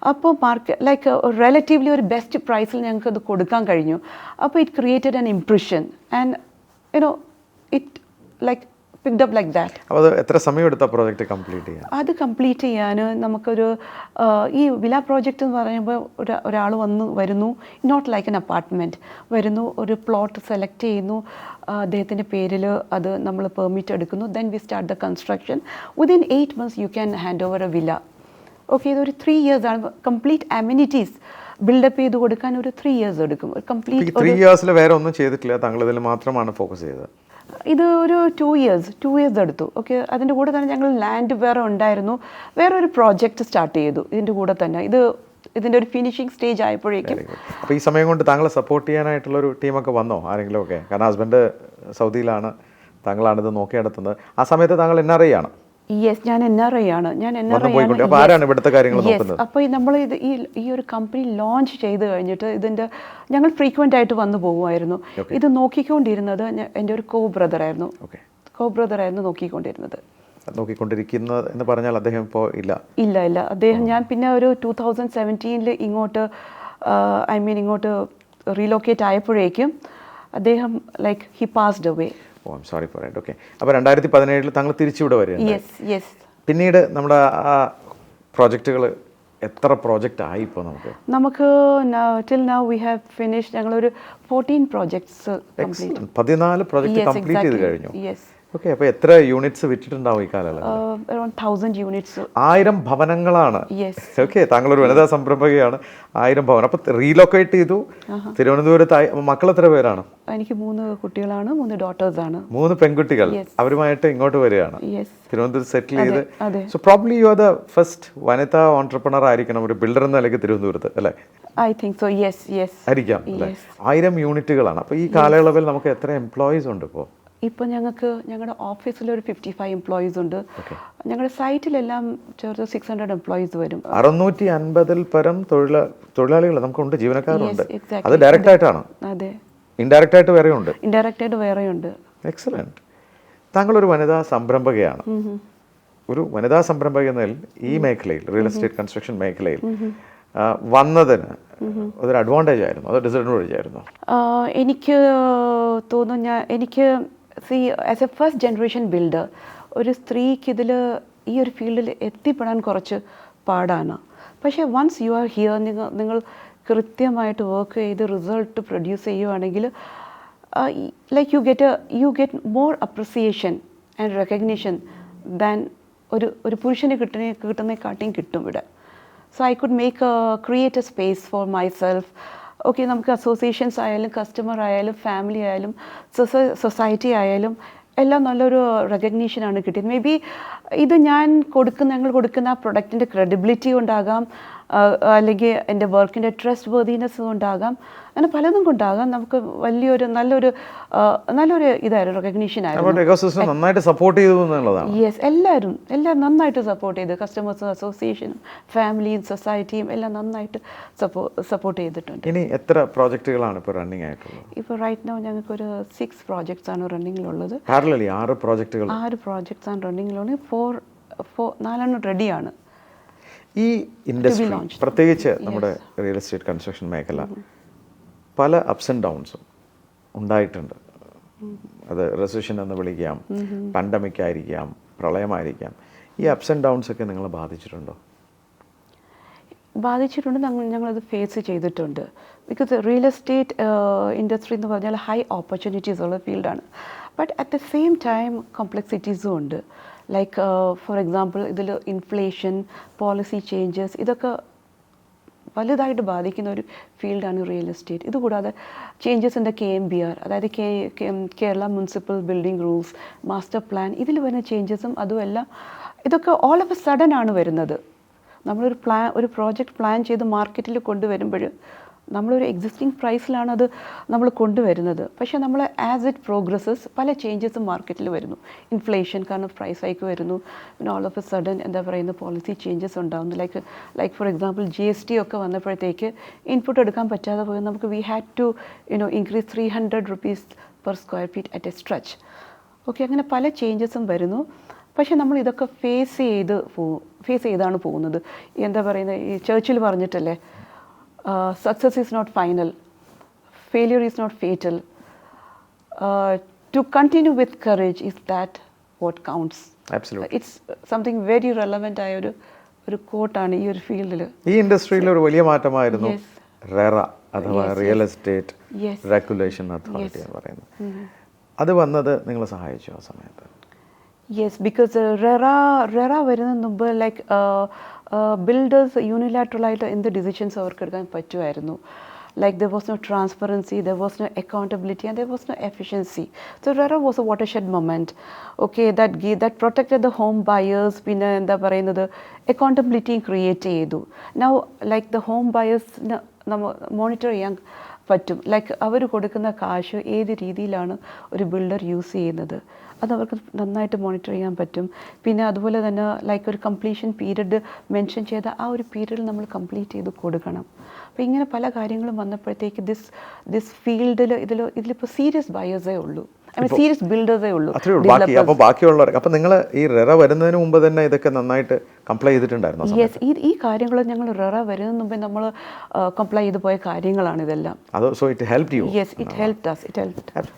അപ്പോൾ മാർക്കറ്റ് ലൈക്ക് റിലേറ്റീവ്ലി ഒരു ബെസ്റ്റ് പ്രൈസിൽ ഞങ്ങൾക്ക് അത് കൊടുക്കാൻ കഴിഞ്ഞു. അപ്പോൾ it created an impression and you know it like picked up like that അപ്പോൾ അത് എത്ര സമയം എടുത്ത പ്രോജക്റ്റ് കംപ്ലീറ്റ് ചെയ്യാൻ? അത് കംപ്ലീറ്റ് ചെയ്യാൻ നമുക്കൊരു ഈ വില പ്രോജക്റ്റ് എന്ന് പറയുമ്പോൾ ഒരു ഒരാൾ വന്ന് വരുന്നു. നോട്ട് ലൈക്ക് എൻ അപ്പാർട്ട്മെന്റ് വരുന്നു ഒരു പ്ലോട്ട് സെലക്ട് ചെയ്യുന്നു. ആ, അദ്ദേഹത്തിന്റെ പേരിൽ അത് നമ്മൾ പെർമിറ്റ് എടുക്കുന്നു. Then we start the construction within eight months you can hand over a villa okay ഇതൊരു ത്രീ ഇയേഴ്സ് ആണ്. കംപ്ലീറ്റ് അമ്യൂണിറ്റീസ് ബിൽഡപ്പ് ചെയ്ത് കൊടുക്കാൻ ഒരു ത്രീ ഇയേഴ്സ് എടുക്കും. ഒരു കംപ്ലീറ്റ് ത്രീ ഇയേഴ്സിൽ വേറെ ഒന്നും ചെയ്തിട്ടില്ല. താങ്കൾ ഇതിൽ മാത്രമാണ് ഫോക്കസ് ചെയ്തത്. ഇത് ഒരു ടു ഇയേഴ്സ് ടു ഇയേഴ്സ് എടുത്തു. ഓക്കെ അതിന്റെ കൂടെ തന്നെ ഞങ്ങൾ ലാൻഡ് വേറെ ഉണ്ടായിരുന്നു. വേറെ ഒരു പ്രോജക്റ്റ് സ്റ്റാർട്ട് ചെയ്തു. ഇതിന്റെ കൂടെ തന്നെ. ഇത് ഇതിന്റെ ഒരു ഫിനിഷിംഗ് സ്റ്റേജ് ആയപ്പോഴേക്കും അപ്പോൾ ഈ സമയം കൊണ്ട് താങ്കളെ സപ്പോർട്ട് ചെയ്യാനായിട്ടുള്ള ഒരു ടീമൊക്കെ വന്നോ ആരെങ്കിലും ഒക്കെ കാരണം ഹസ്ബൻഡ് സൗദിയിലാണ്. താങ്കളാണിത് നോക്കി നടത്തുന്നത് ആ സമയത്ത് താങ്കൾ എൻ ആർ ഐ ആണ് യെസ് ഞാൻ എൻ ആർ ഐ ആണ്. ഞാൻ എൻ ആർ ഐ ആണ്. ഇവിടുത്തെ കാര്യങ്ങൾ നോക്കുന്നത്? അപ്പോൾ നമ്മൾ ഇത് ഈ ഈ ഒരു കമ്പനി ലോഞ്ച് ചെയ്ത് കഴിഞ്ഞിട്ട് ഇതിന്റെ ഞങ്ങൾ ഫ്രീക്വന്റ് ആയിട്ട് വന്നു പോകുമായിരുന്നു. ഇത് നോക്കിക്കൊണ്ടിരുന്നത് എന്റെ ഒരു കോ ബ്രദറായിരുന്നു കോ ബ്രദറായിരുന്നു നോക്കിക്കൊണ്ടിരുന്നത്. നോക്കിക്കൊണ്ടിരിക്കുന്നത് എന്ന് പറഞ്ഞാൽ അദ്ദേഹം ഇപ്പോൾ ഇല്ല. ഇല്ല ഇല്ല. അദ്ദേഹം ഞാൻ പിന്നെ ഒരു ടൂ തൗസൻഡ് സെവന്റീനിൽ ഇങ്ങോട്ട് ഐ മീൻ ഇങ്ങോട്ട് റീലൊക്കേറ്റ് ആയപ്പോഴേക്കും അദ്ദേഹം like he passed away oh I'm sorry for it okay അപ്പോൾ രണ്ടായിരത്തി പതിനേഴിൽ താങ്കൾ തിരിച്ചിവിടെ വരിക പിന്നീട് നമ്മുടെ ആ പ്രോജക്റ്റുകൾ എത്ര പ്രോജക്റ്റ് ആയി ഇപ്പോൾ നമുക്ക്? നമുക്ക് till now we have finish ഞങ്ങളൊരു ഫോർട്ടീൻ പ്രോജക്ട്സ്. പതിനാല് പ്രോജക്റ്റ് കംപ്ലീറ്റ് ചെയ്ത് കഴിഞ്ഞു. യെസ് ഓക്കെ അപ്പോൾ എത്ര യൂണിറ്റ്സ് വിറ്റിട്ടുണ്ടാവും ഈ കാലയളവിൽ യൂണിറ്റ്സ് ആയിരം ഭവനങ്ങളാണ്. ഓക്കെ താങ്കളൊരു വനിതാ സംരംഭകയാണ്. ആയിരം ഭവനം. അപ്പോൾ റീലൊക്കേറ്റ് ചെയ്തു. തിരുവനന്തപുരത്ത് മക്കൾ എത്ര പേരാണ്? എനിക്ക് മൂന്ന് കുട്ടികളാണ് മൂന്ന് ഡോട്ടേഴ്സ് ആണ്. മൂന്ന് പെൺകുട്ടികൾ. അവരുമായിട്ട് ഇങ്ങോട്ട് വരികയാണ്. തിരുവനന്തപുരത്ത് സെറ്റിൽ ചെയ്ത്. So probably you are the first വനിതാ ഓൺടർപ്രണർ ആയിരിക്കണം ഒരു ബിൽഡർ എന്ന നിലയ്ക്ക് തിരുവനന്തപുരത്ത് അല്ലേ? I think so yes yes ആയിരിക്കാം ആയിരം യൂണിറ്റുകളാണ് അപ്പോൾ ഈ കാലയളവിൽ നമുക്ക് എത്ര എംപ്ലോയീസ് ഉണ്ട് ഇപ്പോൾ ഇപ്പോൾ ഞങ്ങൾക്ക് ഞങ്ങളുടെ ഓഫീസിൽ ഒരു ഫിഫ്റ്റി ഫൈവ് എംപ്ലോയീസ് ഉണ്ട് ഞങ്ങളുടെ സൈറ്റിലെല്ലാം ചേർത്ത് സിക്സ് ഹൺഡ്രഡ് എംപ്ലോയീസ് വരും. അറുന്നൂറ്റി അൻപതിൽ പരം തൊഴിലാ തൊഴിലാളികൾ നമുക്കുണ്ട് ജീവനക്കാരുണ്ട്. അത് ഡയറക്റ്റ് ആയിട്ടാണ് അതെ ഇൻഡയറക്റ്റ് ആയിട്ട് വേറെ ഉണ്ട് ഇൻഡയറക്റ്റ് ആയിട്ട് വേറെ ഉണ്ട് എക്സലന്റ് താങ്കൾ ഒരു വനിതാ സംരംഭകയാണ് ഒരു വനിതാ സംരംഭക എന്നതിൽ ഈ മേഖലയിൽ റിയൽ എസ്റ്റേറ്റ് കൺസ്ട്രക്ഷൻ മേഖലയിൽ വന്നതിന് അതൊരു അഡ്വാന്റേജ് ആയിരുന്നു അതോ ഡിസഡ്വാന്റേജ് ആയിരുന്നു? എനിക്ക് തോന്നുന്നു ഞാൻ എനിക്ക് see as a first generation builder ഒരു സ്ത്രീക്ക് ഇതിൽ ഈ ഒരു ഫീൽഡിൽ എത്തിപ്പെടാൻ കുറച്ച് പാടാണ്. പക്ഷേ വൺസ് യു ആർ ഹിയർ നിങ്ങൾ നിങ്ങൾ കൃത്യമായിട്ട് വർക്ക് ചെയ്ത് റിസൾട്ട് പ്രൊഡ്യൂസ് ചെയ്യുവാണെങ്കിൽ like you get you get more appreciation and recognition than ഒരു ഒരു പുരുഷന് കിട്ടുന്ന കിട്ടുന്നതിനെക്കാട്ടിയും കിട്ടും ഇവിടെ. So I could make create a space for myself okay നമുക്ക് അസോസിയേഷൻസ് ആയാലും കസ്റ്റമർ ആയാലും ഫാമിലി ആയാലും സൊസൈറ്റി ആയാലും എല്ലാം നല്ലൊരു റെക്കഗ്നീഷനാണ് കിട്ടിയത്. മേ ബി ഇത് ഞാൻ കൊടുക്കുന്ന ഞങ്ങൾ കൊടുക്കുന്ന ആ പ്രൊഡക്റ്റിന്റെ ക്രെഡിബിലിറ്റി കൊണ്ടാകാം. അല്ലെങ്കിൽ എന്റെ വർക്കിന്റെ ട്രസ്റ്റ് വേർതിനെസ് കൊണ്ടാകാം. അങ്ങനെ പലതും കൊണ്ടാകാം. നമുക്ക് വലിയൊരു നല്ലൊരു നല്ലൊരു ഇതായിരുന്നു റെക്കഗ്നീഷൻ ആയിരുന്നു. നന്നായിട്ട് സപ്പോർട്ട് ചെയ്തു എന്നുള്ളതാണ്. യെസ് എല്ലാവരും എല്ലാവരും നന്നായിട്ട് സപ്പോർട്ട് ചെയ്തു. കസ്റ്റമേഴ്സും അസോസിയേഷനും ഫാമിലിയും സൊസൈറ്റിയും എല്ലാം നന്നായിട്ട് സപ്പോർട്ട് ചെയ്തിട്ടുണ്ട്. ഇനി എത്ര പ്രോജക്റ്റുകളാണ് ഇപ്പോൾ റണ്ണിങ് ആയിട്ടുള്ളത്? ഇപ്പോൾ റൈറ്റ് നൗ ഞങ്ങൾക്ക് ഒരു സിക്സ് പ്രോജക്ട്സ് ആണ് റണ്ണിങ്ങിലുള്ളത് ആറ് പ്രോജക്റ്റുകൾ ആറ് പ്രോജക്ട്സ് ആണ് റണ്ണിങ്ങിലുള്ളത് ഫോർ ഫോർ നാലെണ്ണം റെഡിയാണ് ഈ ഇൻഡസ്ട്രി പ്രത്യേകിച്ച് നമ്മുടെ റിയൽ എസ്റ്റേറ്റ് കൺസ്ട്രക്ഷൻ മേഖല പല അപ്സ് ആൻഡ് ഡൗൺസും ഉണ്ടായിട്ടുണ്ട്. അത് റെസിഷൻ എന്ന് വിളിക്കാം പാൻഡമിക് ആയിരിക്കാം പ്രളയമായിരിക്കാം. ഈ അപ്സ് ആൻഡ് ഡൗൺസ് ഒക്കെ നിങ്ങളെ ബാധിച്ചിട്ടുണ്ടോ? ബാധിച്ചിട്ടുണ്ട്. ഞങ്ങൾ ഞങ്ങളത് ഫേസ് ചെയ്തിട്ടുണ്ട്. ബിക്കോസ് റിയൽ എസ്റ്റേറ്റ് ഇൻഡസ്ട്രി എന്ന് പറഞ്ഞാൽ ഹൈ ഓപ്പർച്യൂണിറ്റീസ് ഉള്ള ഫീൽഡാണ് but at the same time കോംപ്ലക്സിറ്റീസും ഉണ്ട്. ലൈക്ക് ഫോർ എക്സാമ്പിൾ ഇതിൽ ഇൻഫ്ലേഷൻ പോളിസി ചേഞ്ചസ് ഇതൊക്കെ വലുതായിട്ട് ബാധിക്കുന്ന ഒരു ഫീൽഡാണ് റിയൽ എസ്റ്റേറ്റ് ഇതുകൂടാതെ changes in the K M B R അതായത് K Kerala municipal building rules master plan ഇതിൽ വരുന്ന ചേഞ്ചസും അതുമെല്ലാം ഇതൊക്കെ ഓൾ ഓഫ് എ സഡൻ ആണ് വരുന്നത്. നമ്മളൊരു പ്ലാൻ ഒരു പ്രോജക്റ്റ് പ്ലാൻ ചെയ്ത് മാർക്കറ്റിൽ കൊണ്ടുവരുമ്പോൾ നമ്മളൊരു എക്സിസ്റ്റിംഗ് പ്രൈസിലാണ് അത് നമ്മൾ കൊണ്ടുവരുന്നത്. പക്ഷേ നമ്മൾ ആസ് ഇറ്റ് പ്രോഗ്രസസ് പല ചേഞ്ചസും മാർക്കറ്റിൽ വരുന്നു. ഇൻഫ്ലേഷൻ കാരണം പ്രൈസ് ഹൈക്ക് വരുന്നു. പിന്നെ ഓൾ ഓഫ് എ സഡൻ എന്താ പറയുന്ന പോളിസി ചേഞ്ചസ് ഉണ്ടാകുന്നു like like for example G S T ഒക്കെ വന്നപ്പോഴത്തേക്ക് ഇൻപുട്ട് എടുക്കാൻ പറ്റാതെ പോയി നമുക്ക് we had to you know increase three hundred rupees per square feet at a stretch okay അങ്ങനെ പല ചേഞ്ചസും വരുന്നു. പക്ഷേ നമ്മൾ ഇതൊക്കെ ഫേസ് ചെയ്ത് ഫേസ് ചെയ്താണ് പോകുന്നത്. എന്താ പറയുന്നത് ഈ ചേർച്ചിൽ പറഞ്ഞിട്ടല്ലേ? Success is not final failure is not fatal to continue with courage is that what counts it's something very relevant ആയ ഒരു ഒരു കോട്ടാണ് ഈ ഒരു ഫീൽഡിൽ ഈ ഇൻഡസ്ട്രിയിൽ ഒരു വലിയ മാറ്റമായിരുന്നു റെറ അഥവാ റിയൽ എസ്റ്റേറ്റ് റെഗുലേഷൻ അതോറിറ്റി എന്ന് പറയുന്നത്. അത് വന്നത് നിങ്ങളെ സഹായിച്ചു ആ സമയത്ത്? യെസ് ബിക്കോസ് റെറ റെറ വരുന്നതിന് മുമ്പ് ലൈക്ക് ബിൽഡേഴ്സ് യൂണിലാറ്ററലായിട്ട് എന്ത് ഡിസിഷൻസ് അവർക്ക് എടുക്കാൻ പറ്റുമായിരുന്നു? Like there was no transparency there was no accountability and there was no efficiency so വേറെ was a watershed moment okay that gee that protected the home buyers പിന്നെ എന്താ പറയുന്നത്? അക്കൗണ്ടബിലിറ്റിയും ക്രിയേറ്റ് ചെയ്തു. നൗ ലൈക്ക് ദ ഹോം ബയേഴ്സിന് നമ്മൾ monitor ചെയ്യാൻ പറ്റും. ലൈക്ക് അവർ കൊടുക്കുന്ന കാശ് ഏത് രീതിയിലാണ് ഒരു ബിൽഡർ യൂസ് ചെയ്യുന്നത്? അത് അവർക്ക് നന്നായിട്ട് മോണിറ്റർ ചെയ്യാൻ പറ്റും. പിന്നെ അതുപോലെ തന്നെ ലൈക്ക് ഒരു കംപ്ലീഷൻ പീരീഡ് മെൻഷൻ ചെയ്ത ആ ഒരു പീരീഡിൽ നമ്മൾ കംപ്ലീറ്റ് ചെയ്ത് കൊടുക്കണം. അപ്പോൾ ഇങ്ങനെ പല കാര്യങ്ങളും വന്നപ്പോഴത്തേക്ക് ദിസ് ദിസ് ഫീൽഡിൽ ഇതിൽ ഇതിലിപ്പോൾ സീരിയസ് ബയേഴ്സേ ഉള്ളൂ. സീരിയസ് ബിൽഡേഴ്സേ ഉള്ളൂ. അത്രേ ഉള്ളൂ. ബാക്കി അപ്പോൾ ബാക്കിയുള്ളവർ അപ്പോൾ നിങ്ങൾ ഈ റെറ വരുന്നതിന് മുമ്പ് തന്നെ ഇതൊക്കെ നന്നായിട്ട് കംപ്ലൈ ചെയ്തിട്ടുണ്ടായിരുന്നു യെസ് ഈ ഈ കാര്യങ്ങൾ ഞങ്ങൾ റെറ വരുന്നതിന് മുമ്പേ നമ്മൾ കംപ്ലൈ ചെയ്ത് പോയ കാര്യങ്ങളാണ് ഇതെല്ലാം. അത് so it help you yes it help us it help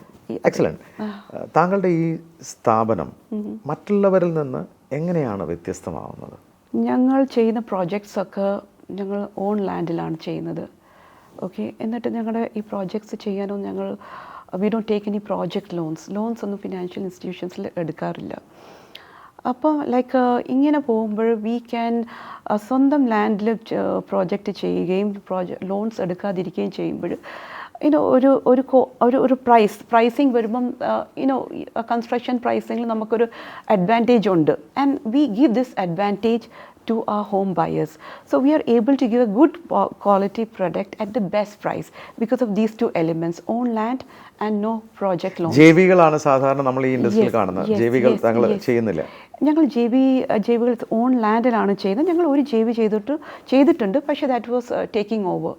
excellent താങ്കളുടെ ഈ സ്ഥാപനം മറ്റുള്ളവരിൽ നിന്ന് എങ്ങനെയാണ് വ്യത്യസ്തമാവുന്നത്? ഞങ്ങൾ ചെയ്യുന്ന പ്രോജക്ട്സ് ഒക്കെ ഞങ്ങൾ ഓൺ ലാൻഡിലാണ് ചെയ്യുന്നത്. ഓക്കെ? എന്നിട്ട് ഞങ്ങളുടെ ഈ പ്രോജക്ട്സ് ചെയ്യാനോ ഞങ്ങൾ we don't take any project loans loans ഒന്നും ഫിനാൻഷ്യൽ ഇൻസ്റ്റിറ്റ്യൂഷൻസിൽ എടുക്കാറില്ല. അപ്പോൾ ലൈക്ക് ഇങ്ങനെ പോകുമ്പോൾ വി ക്യാൻ സ്വന്തം ലാൻഡിൽ പ്രോജക്റ്റ് ചെയ്യുകയും പ്രോജക്റ്റ് ലോൺസ് എടുക്കാതിരിക്കുകയും ചെയ്യുമ്പോൾ ഇനോ ഒരു ഒരു ഒരു ഒരു പ്രൈസ് പ്രൈസിങ് വരുമ്പം ഇനോ കൺസ്ട്രക്ഷൻ പ്രൈസിങ്ങിൽ നമുക്കൊരു അഡ്വാന്റേജ് ഉണ്ട്. And we give this advantage to ആ home buyers so we are able to give a good quality product at the best price because of these two elements on land and no no loan. ജൈവികളാണ് സാധാരണ നമ്മൾ ഈ ഇൻഡസ്ട്രിയിൽ കാണുന്നത്. ജൈവികൾ താങ്കൾ. ചെയ്യുന്നില്ല. ഞങ്ങൾ ജെ ബി ജൈവികൾ ഓൺ ലാൻഡിലാണ് ചെയ്യുന്നത്. ഞങ്ങൾ ഒരു ജെ ബി ചെയ്തിട്ട് ചെയ്തിട്ടുണ്ട്. പക്ഷേ ദാറ്റ് വാസ് ടേക്കിംഗ് ഓവർ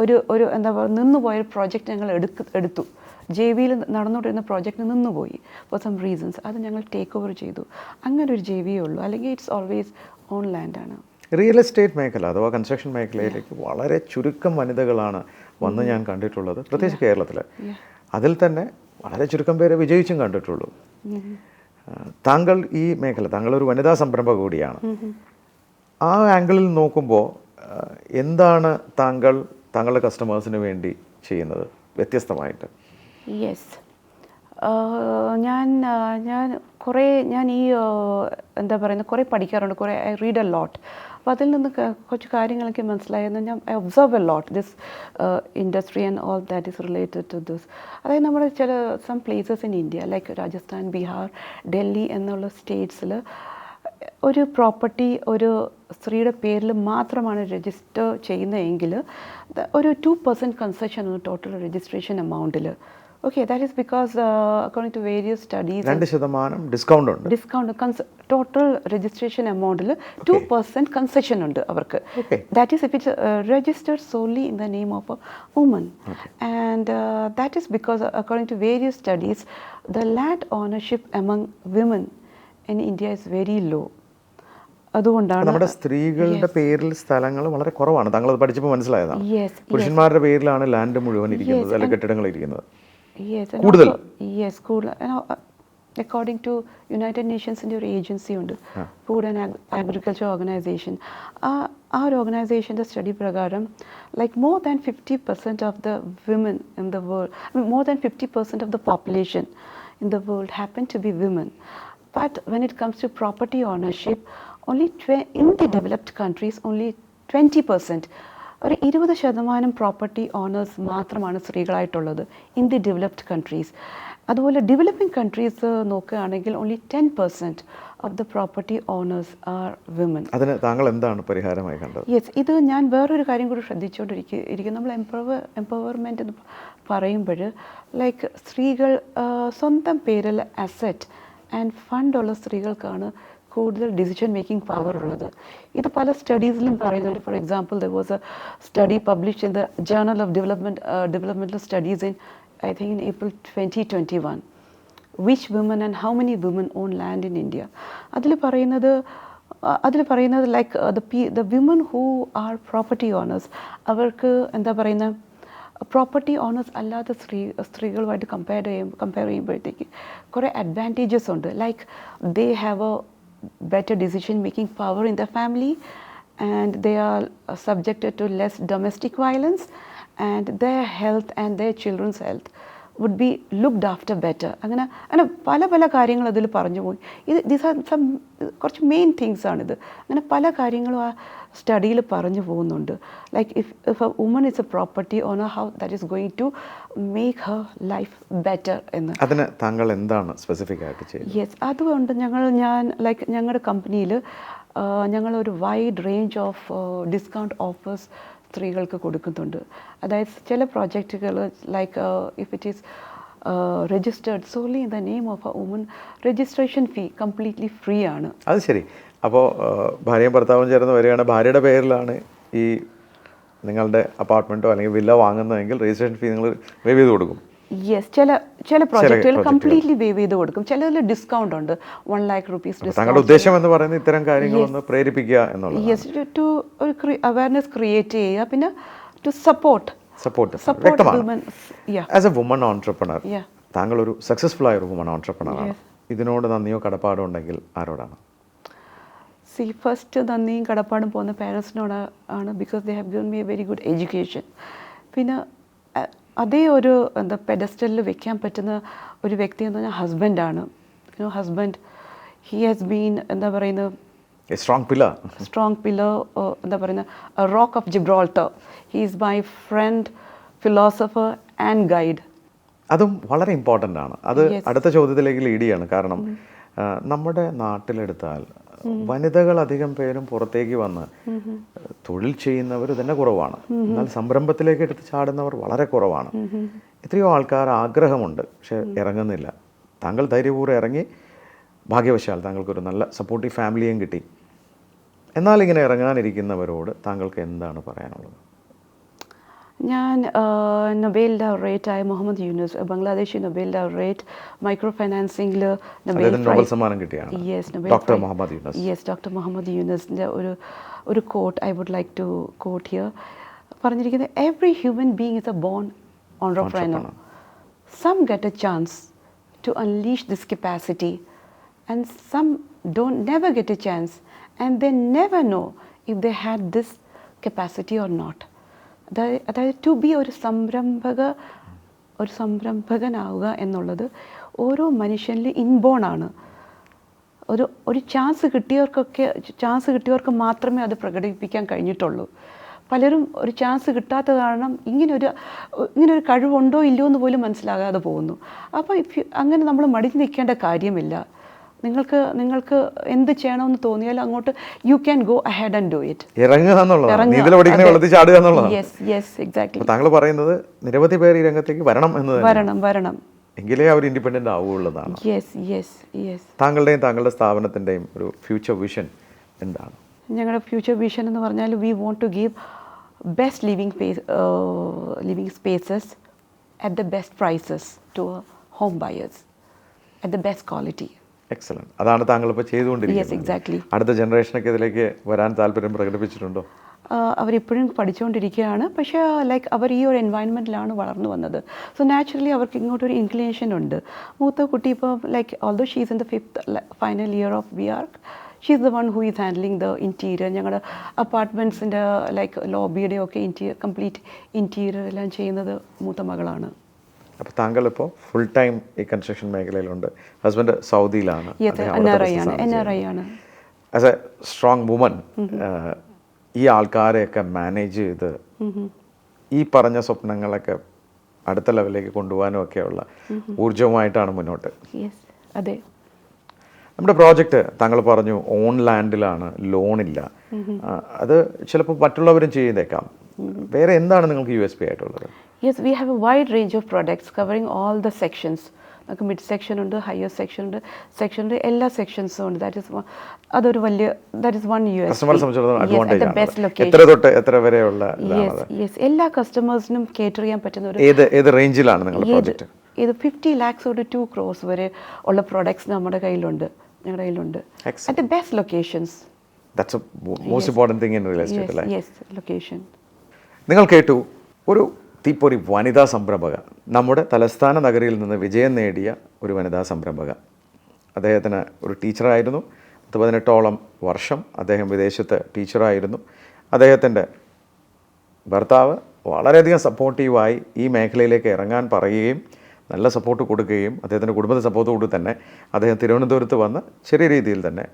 ഒരു ഒരു എന്താ പറയുക നിന്നുപോയ ഒരു പ്രോജക്റ്റ് ഞങ്ങൾ എടുക്ക എടുത്തു. ജെ വിയിൽ നടന്നുകൊണ്ടിരുന്ന പ്രോജക്റ്റ് നിന്നുപോയി ഫോർ സം റീസൺസ് അത് ഞങ്ങൾ ടേക്ക് ഓവർ ചെയ്തു. അങ്ങനെ ഒരു ജെ വിയേ ഉള്ളൂ. അല്ലെങ്കിൽ ഇറ്റ്സ് ഓൾവേസ് ഓൺ ലാൻഡ് ആണ്. റിയൽ എസ്റ്റേറ്റ് മേഖല അഥവാ കൺസ്ട്രക്ഷൻ മേഖലയിലേക്ക് വളരെ ചുരുക്കം വനിതകളാണ് വന്ന് ഞാൻ കണ്ടിട്ടുള്ളത്. പ്രത്യേകിച്ച് കേരളത്തിൽ അതിൽ തന്നെ വളരെ ചുരുക്കം പേരെ വിജയിച്ചും കണ്ടിട്ടുള്ളൂ. താങ്കൾ ഈ മേഖല താങ്കൾ ഒരു വനിതാ സംരംഭക കൂടിയാണ്. ആ ആംഗിളിൽ നോക്കുമ്പോൾ എന്താണ് താങ്കൾ താങ്കളുടെ കസ്റ്റമേഴ്സിന് വേണ്ടി ചെയ്യുന്നത് വ്യത്യസ്തമായിട്ട്. യെസ് ഞാൻ ഞാൻ കുറേ ഞാൻ ഈ എന്താ പറയുന്നത് കുറേ പഠിക്കാറുണ്ട് കുറേ ഐ റീഡ് എ ലോട്ട് അപ്പോൾ അതിൽ നിന്ന് കുറച്ച് കാര്യങ്ങളൊക്കെ മനസ്സിലായിരുന്നു ഞാൻ I observe a lot this industry and all that is related to this അതായത് നമ്മുടെ ചില some places in India like Rajasthan Bihar Delhi എന്നുള്ള സ്റ്റേറ്റ്സിൽ ഒരു പ്രോപ്പർട്ടി ഒരു സ്ത്രീയുടെ പേരിൽ മാത്രമാണ് രജിസ്റ്റർ ചെയ്യുന്നതെങ്കിൽ ഒരു ടു പെർസെന്റ് കൺസെഷൻ ഉണ്ട് total registration എമൗണ്ടിൽ okay that is because according to various studies രണ്ട് ശതമാനം ഡിസ്കൗണ്ട് ഉണ്ട്. ഡിസ്കൗണ്ട് ടോട്ടൽ രജിസ്ട്രേഷൻ എമൗണ്ടിൽ ടു പെർസെന്റ് കൺസെഷൻ ഉണ്ട് അവർക്ക്. That is if it's registered solely in the name of a woman and that is because according to various studies the land ownership among women in India is very low അതുകൊണ്ടാണ് നമ്മുടെ സ്ത്രീകളുടെ പേരിൽ സ്ഥലങ്ങൾ വളരെ കുറവാണ്. താങ്കൾ അത് പഠിച്ചപ്പോൾ മനസ്സിലായതാണ്. Yes, yes. പുരുഷന്മാരുടെ പേരിലാണ് ലാൻഡ് മുഴുവൻ ഇരിക്കുന്നത് Yes, കെട്ടിടങ്ങൾ ഇരിക്കുന്നത്. കൂടുതൽ? yes, കൂടുതൽ. And, uh, യുണൈറ്റഡ് നേഷൻസിന്റെ ഒരു ഏജൻസി ഉണ്ട് ഫുഡ് ആൻഡ് അഗ്രികൾച്ചർ ഓർഗനൈസേഷൻ ആ ആ ഒരു ഓർഗനൈസേഷന്റെ സ്റ്റഡി പ്രകാരം like more than fifty percent of the women in the world more than fifty percent of the population in the world happen to be women But when it comes to property ownership, only in the developed countries, only 20%. ഒരു ഇരുപത് ശതമാനം property owners മാത്രമാണ് സ്ത്രീകളായിട്ടുള്ളത് in the developed countries അതുപോലെ developing countries നോക്കുകയാണെങ്കിൽ only ten percent of the property owners are women അതിന് താങ്കൾ എന്താണ് പരിഹാരമായി കണ്ടത്? യെസ് ഇത് ഞാൻ വേറൊരു കാര്യം കൂടി ശ്രദ്ധിച്ചുകൊണ്ടിരിക്കുക ഇരിക്കും നമ്മൾ എംപവർ എംപവർമെന്റ് എന്ന് പറയുമ്പോൾ ലൈക്ക് സ്ത്രീകൾ സ്വന്തം പേരിൽ അസറ്റ് ആൻഡ് ഫണ്ടുള്ള സ്ത്രീകൾക്കാണ് കൂടുതൽ ഡിസിഷൻ മേക്കിംഗ് പവർ ഉള്ളത്. ഇത് പല സ്റ്റഡീസിലും പറയുന്നുണ്ട്. For example there was a study publish in the journal of development developmental studies in I think in April twenty twenty one which women and how many women own land in India അതിൽ പറയുന്നത് അതിൽ പറയുന്നത് like the P the women who are property owners അവർക്ക് എന്താ പറയുന്ന property owners അല്ലാത്ത സ്ത്രീ സ്ത്രീകളുമായിട്ട് compare ചെയ്യും കമ്പയർ ചെയ്യുമ്പോഴത്തേക്ക് കുറേ അഡ്വാൻറ്റേജസ് ഉണ്ട് like they have a better decision making power in the family and they are uh, subjected to less domestic violence and their health and their children's health be be after better better. അങ്ങനെ അങ്ങനെ പല പല കാര്യങ്ങൾ അതിൽ പറഞ്ഞു പോയി. ഇത് these are some കുറച്ച് മെയിൻ തിങ്സ് ആണിത്. അങ്ങനെ പല കാര്യങ്ങളും ആ സ്റ്റഡിയിൽ പറഞ്ഞു പോകുന്നുണ്ട്. Like if if a woman is a property own how that is going to make her life better എന്ന്. അതിന് താങ്കൾ എന്താണ് സ്പെസിഫിക് ആയിട്ട് ചെയ്യുന്നത്? യെസ് അതുകൊണ്ട് ഞങ്ങൾ ഞാൻ ലൈക്ക് ഞങ്ങളുടെ കമ്പനിയിൽ ഞങ്ങളൊരു wide range of discount offers സ്ത്രീകൾക്ക് കൊടുക്കുന്നുണ്ട്. അതായത് ചില പ്രോജക്റ്റുകൾ like if it is registered solely in the name of a woman registration fee completely free ആണ്. അത് ശരി. അപ്പോൾ ഭാര്യയും ഭർത്താവും ചേർന്ന് വരികയാണ്. ഭാര്യയുടെ പേരിലാണ് ഈ നിങ്ങളുടെ അപ്പാർട്ട്മെന്റോ അല്ലെങ്കിൽ വില്ല വാങ്ങുന്നതെങ്കിൽ രജിസ്ട്രേഷൻ ഫീ നിങ്ങൾ വേവ് ചെയ്ത് കൊടുക്കും. യെസ് ചില ചില പ്രോജക്റ്റുകൾ. കംപ്ലീറ്റ്ലി വേവ് ചെയ്ത് കൊടുക്കും. ചിലതിൽ ഡിസ്കൗണ്ട് ഉണ്ട്. വൺ ലാക്ക് റുപ്പീസ് ഡിസ്കൗണ്ട് ഉദ്ദേശം എന്ന് പറയുന്നത് ഇത്തരം കാര്യങ്ങളൊന്ന് പ്രേരിപ്പിക്കുക എന്നുള്ളത് യെസ് ടു ഒരു അവയർനെസ് ക്രിയേറ്റ് ചെയ്യുക. പിന്നെ ടു സപ്പോർട്ട് സപ്പോർട്ട് വ്യക്തമാണ്. As a woman entrepreneur. താങ്കൾ ഒരു സക്സസ്ഫുൾ ആയ ഒരു വുമൺ ഓൺട്രപ്രണർ ആണ്. ഇതിനോട് നന്ദിയോ കടപ്പാടോ ഉണ്ടെങ്കിൽ ആരോടാണ്? സി ഫസ്റ്റ് നന്ദിയും കടപ്പാടും പോകുന്ന പേരൻസിനോട് ആണ് because they have given me a very good education പിന്നെ അതേ ഒരു എന്താ പെഡസ്റ്റലിൽ വെക്കാൻ പറ്റുന്ന ഒരു വ്യക്തി എന്ന് പറഞ്ഞാൽ ഹസ്ബൻഡാണ് you husband he has been എന്താ പറയുന്നത് സ്ട്രോങ് പില്ലർ സ്ട്രോങ് പില്ലർ എന്താ പറയുന്നത് rock of Gibraltar he is my friend philosopher and guide അതും വളരെ ഇമ്പോർട്ടന്റ് ആണ്. അത് അടുത്ത ചോദ്യത്തിലേക്ക് ലീഡ് ചെയ്യാണ്. കാരണം നമ്മുടെ നാട്ടിലെടുത്താൽ വനിതകൾ അധികം പേരും പുറത്തേക്ക് വന്ന് തൊഴിൽ ചെയ്യുന്നവർ തന്നെ കുറവാണ്. എന്നാൽ സംരംഭത്തിലേക്ക് എടുത്ത് ചാടുന്നവർ വളരെ കുറവാണ്. എത്രയോ ആൾക്കാർ ആഗ്രഹമുണ്ട് പക്ഷെ ഇറങ്ങുന്നില്ല. താങ്കൾ ധൈര്യപൂർവം ഇറങ്ങി ഭാഗ്യവശാൽ താങ്കൾക്കൊരു നല്ല സപ്പോർട്ടീവ് ഫാമിലിയും കിട്ടി. എന്നാൽ ഇങ്ങനെ ഇറങ്ങാനിരിക്കുന്നവരോട് താങ്കൾക്ക് എന്താണ് പറയാനുള്ളത്? ഞാൻ നൊബേൽ ലൗറേറ്റ് ആയ Muhammad Yunus Bangladeshi Nobel laureate micro ഫൈനാൻസിംഗിൽ അദ്ദേഹത്തിന് നോബൽ സമ്മാനം കിട്ടിയാണ്. Yes doctor Muhammad Yunus. Yes doctor Muhammad യൂനസിന്റെ ഒരു ഒരു quote I would like to quote here പറഞ്ഞിരിക്കുന്നത് every human being is a born entrepreneur some get a chance to unleash this capacity and some don't never get a chance and they never know if they had this capacity or not അതായത് അതായത് to B ഒരു സംരംഭക ഒരു സംരംഭകനാവുക എന്നുള്ളത് ഓരോ മനുഷ്യനിൽ inborn ആണ്. ഒരു ഒരു ചാൻസ് കിട്ടിയവർക്കൊക്കെ ചാൻസ് കിട്ടിയവർക്ക് മാത്രമേ അത് പ്രകടിപ്പിക്കാൻ കഴിഞ്ഞിട്ടുള്ളൂ. പലരും ഒരു ചാൻസ് കിട്ടാത്ത കാരണം ഇങ്ങനൊരു ഇങ്ങനൊരു കഴിവുണ്ടോ ഇല്ലയോ എന്ന് പോലും മനസ്സിലാകാതെ പോകുന്നു. അപ്പോൾ ഇഫ് അങ്ങനെ നമ്മൾ മടിഞ്ഞു നിൽക്കേണ്ട കാര്യമില്ല. നിങ്ങൾക്ക് നിങ്ങൾക്ക് എന്ത് ചെയ്യണമെന്ന് തോന്നിയാൽ അങ്ങോട്ട് you can go ahead and do it ഇറങ്ങുക. എന്നുള്ളതാണ്. താങ്കൾ പറയുന്നത് നിരവധി പേർ ഈ രംഗത്തേക്ക് വരണം എന്ന് വരണം വരണം. എങ്കിലേ അവർ ഇൻഡിപെൻഡന്റ് ആവുകയുള്ളതാണ്. താങ്കളുടെയും താങ്കളുടെ സ്ഥാപനത്തിന്റെയും ഒരു ഫ്യൂച്ചർ വിഷൻ എന്താണ്? ഞങ്ങളുടെ ഫ്യൂച്ചർ വിഷൻ എന്ന് പറഞ്ഞാൽ we want to give best living living spaces at the best prices to home buyers at the best quality excellent അതാണ് താങ്കൾ ഇപ്പോൾ ചെയ്തുകൊണ്ടിരിക്കുന്നത്. അടുത്ത ജനറേഷനൊക്കെ ഇതിലേക്ക് വരാൻ താല്പര്യം പ്രകടിപ്പിച്ചിട്ടുണ്ടോ? അവരിപ്പോഴും പഠിച്ചുകൊണ്ടിരിക്കുകയാണ്. പക്ഷേ ലൈക്ക് അവർ ഈ ഒരു എൻവയൺമെന്റിലാണ് വളർന്നു വന്നത്. സോ നാച്ചുറലി അവർക്ക് ഇങ്ങോട്ടൊരു ഇൻക്ലിനേഷൻ ഉണ്ട്. മൂത്ത കുട്ടി ഇപ്പോൾ like although she's in the fifth final year of B Arch she's the one who is handling the interior ഞങ്ങളുടെ അപ്പാർട്ട്മെന്റ്സിന്റെ ലൈക്ക് ലോബിയുടെ ഒക്കെ ഇന്റീരിയർ കംപ്ലീറ്റ് ഇന്റീരിയർ എല്ലാം ചെയ്യുന്നത് മൂത്ത മകളാണ്. അപ്പോൾ താങ്കൾ ഇപ്പോൾ ഫുൾ ടൈം ഈ കൺസ്ട്രക്ഷൻ മേഖലയിലുണ്ട്. ഹസ്ബൻഡ് സൗദിയിലാണ്. ആസ് എ സ്ട്രോങ് വുമൻ ഈ ആൾക്കാരെയൊക്കെ മാനേജ് ചെയ്ത് ഈ പറഞ്ഞ സ്വപ്നങ്ങളൊക്കെ അടുത്ത ലെവലിലേക്ക് കൊണ്ടുപോകാനും ഒക്കെയുള്ള ഊർജവുമായിട്ടാണ് മുന്നോട്ട്. അതെ. നമ്മുടെ പ്രോജക്റ്റ് താങ്കൾ പറഞ്ഞു ഓൺ ലാൻഡിലാണ് ലോണില്ല അത് ചിലപ്പോൾ മറ്റുള്ളവരും ചെയ്തേക്കാം. വേറെ എന്താണ് നിങ്ങൾക്ക് യു എസ് പി ആയിട്ടുള്ളത്? Yes we have a wide range of products covering all the sections നമുക്ക് മിഡ് സെക്ഷൻ ഉണ്ട് ഹയർ സെക്ഷൻ ഉണ്ട് സെക്ഷൻ ഉണ്ട് എല്ലാ സെക്ഷൻസും ഉണ്ട്. ദാറ്റ് ഇസ് അതൊരു വലിയ that is one U S best location yes എല്ലാ കസ്റ്റമേഴ്സിനും കേറ്റർ ചെയ്യാൻ പറ്റുന്ന ഒരു ഏത് റേഞ്ചിലാണ് നിങ്ങളുടെ ഇത് ഫിഫ്റ്റി ലാക്സ് തൊട്ട് ടു ക്രോസ് വരെ ഉള്ള പ്രോഡക്ട്സ് നമ്മുടെ കയ്യിലുണ്ട്. ഞങ്ങളുടെ കയ്യിലുണ്ട്. At the best locations that's most important thing in real estate അല്ലേ? യെസ് ലൊക്കേഷൻ നിങ്ങൾ കേട്ടു ഒരു തീപ്പൊരി വനിതാ സംരംഭക. നമ്മുടെ തലസ്ഥാന നഗരിയിൽ നിന്ന് വിജയം നേടിയ ഒരു വനിതാ സംരംഭക. അദ്ദേഹത്തിന് ഒരു ടീച്ചറായിരുന്നു. പത്ത് പതിനെട്ടോളം വർഷം അദ്ദേഹം വിദേശത്ത് ടീച്ചറായിരുന്നു. അദ്ദേഹത്തിന്റെ ഭർത്താവ് വളരെയധികം സപ്പോർട്ടീവായി ഈ മേഖലയിലേക്ക് ഇറങ്ങാൻ പറയുകയും നല്ല സപ്പോർട്ട് കൊടുക്കുകയും അദ്ദേഹത്തിന്റെ കുടുംബത്തെ സപ്പോർട്ട് കൊടുത്ത് തന്നെ അദ്ദേഹം തിരുവനന്തപുരത്ത് വന്ന് ചെറിയ രീതിയിൽ തന്നെ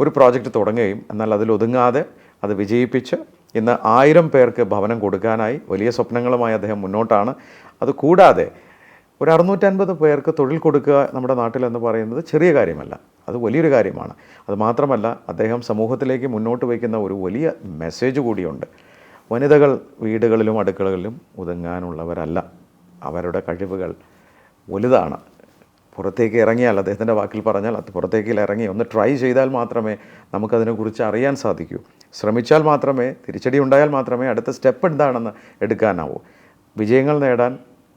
ഒരു പ്രോജക്റ്റ് തുടങ്ങുകയും എന്നാൽ അതിലൊതുങ്ങാതെ അത് വിജയിപ്പിച്ച് ഇന്ന് ആയിരം പേർക്ക് ഭവനം കൊടുക്കാനായി വലിയ സ്വപ്നങ്ങളുമായി അദ്ദേഹം മുന്നോട്ടാണ്. അത് കൂടാതെ ഒരു അറുന്നൂറ്റൻപത് പേർക്ക് തൊഴിൽ കൊടുക്കുക നമ്മുടെ നാട്ടിലെന്ന് പറയുന്നത് ചെറിയ കാര്യമല്ല. അത് വലിയൊരു കാര്യമാണ്. അത് മാത്രമല്ല അദ്ദേഹം സമൂഹത്തിലേക്ക് മുന്നോട്ട് വയ്ക്കുന്ന ഒരു വലിയ മെസ്സേജ് കൂടിയുണ്ട്. വനിതകൾ വീടുകളിലും അടുക്കളകളിലും ഒതുങ്ങാനുള്ളവരല്ല. അവരുടെ കഴിവുകൾ വലുതാണ്. പുറത്തേക്ക് ഇറങ്ങിയാൽ അദ്ദേഹത്തിന്റെ വാക്കിൽ പറഞ്ഞാൽ അത് പുറത്തേക്ക് ഇറങ്ങി ഒന്ന് ട്രൈ ചെയ്താൽ മാത്രമേ നമുക്കതിനെക്കുറിച്ച് അറിയാൻ സാധിക്കൂ. ശ്രമിച്ചാൽ മാത്രമേ തിരിച്ചടി ഉണ്ടായാൽ മാത്രമേ അടുത്ത സ്റ്റെപ്പ് എന്താണെന്ന് എടുക്കാനാവൂ. വിജയങ്ങൾ നേടാൻ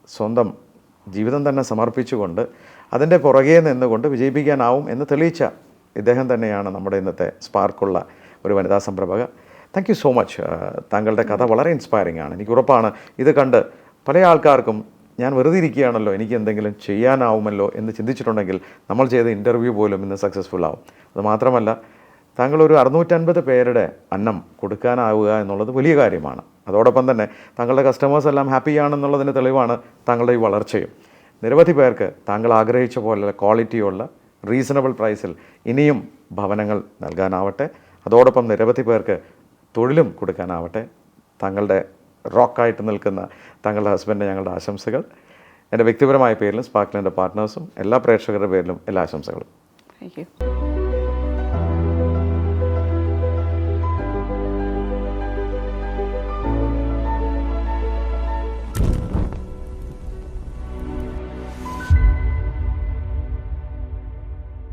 സ്വന്തം ജീവിതം തന്നെ സമർപ്പിച്ചുകൊണ്ട് അതിന്റെ പുറകെ നിന്നുകൊണ്ട് വിജയിപ്പിക്കാനാവും എന്ന് തെളിയിച്ച ഇദ്ദേഹം തന്നെയാണ് നമ്മുടെ ഇന്നത്തെ സ്പാർക്കുള്ള ഒരു വനിതാ സംരംഭക താങ്ക് യു സോ മച്ച് താങ്കളുടെ കഥ വളരെ ഇൻസ്പയറിംഗ് ആണ്. എനിക്ക് ഉറപ്പാണ് ഇത് കണ്ട് പല ആൾക്കാർക്കും ഞാൻ വെറുതെ ഇരിക്കുകയാണല്ലോ എനിക്ക് എന്തെങ്കിലും ചെയ്യാനാവുമല്ലോ എന്ന് ചിന്തിച്ചിട്ടുണ്ടെങ്കിൽ നമ്മൾ ചെയ്ത ഇന്റർവ്യൂ പോലും ഇന്ന് സക്സസ്ഫുൾ ആവും. അത് മാത്രമല്ല താങ്കൾ ഒരു അറുന്നൂറ്റൻപത് പേരുടെ അന്നം കൊടുക്കാനാവുക എന്നുള്ളത് വലിയ കാര്യമാണ്. അതോടൊപ്പം തന്നെ താങ്കളുടെ കസ്റ്റമേഴ്സ് എല്ലാം ഹാപ്പിയാണെന്നുള്ളതിന്റെ തെളിവാണ് താങ്കളുടെ ഈ വളർച്ചയും. നിരവധി പേർക്ക് താങ്കൾ ആഗ്രഹിച്ച പോലെ ക്വാളിറ്റിയുള്ള റീസണബിൾ പ്രൈസിൽ ഇനിയും ഭവനങ്ങൾ നൽകാനാവട്ടെ. അതോടൊപ്പം നിരവധി പേർക്ക് തൊഴിലും കൊടുക്കാനാവട്ടെ. താങ്കളുടെ റോക്കായിട്ട് നിൽക്കുന്ന താങ്കളുടെ ഹസ്ബൻഡിന് ഞങ്ങളുടെ ആശംസകൾ. എന്റെ വ്യക്തിപരമായ പേരിലും സ്പാർക്ലിന്റെ പാർട്ട്നേഴ്സും എല്ലാ പ്രേക്ഷകരുടെ പേരിലും എല്ലാ ആശംസകളും. Thank you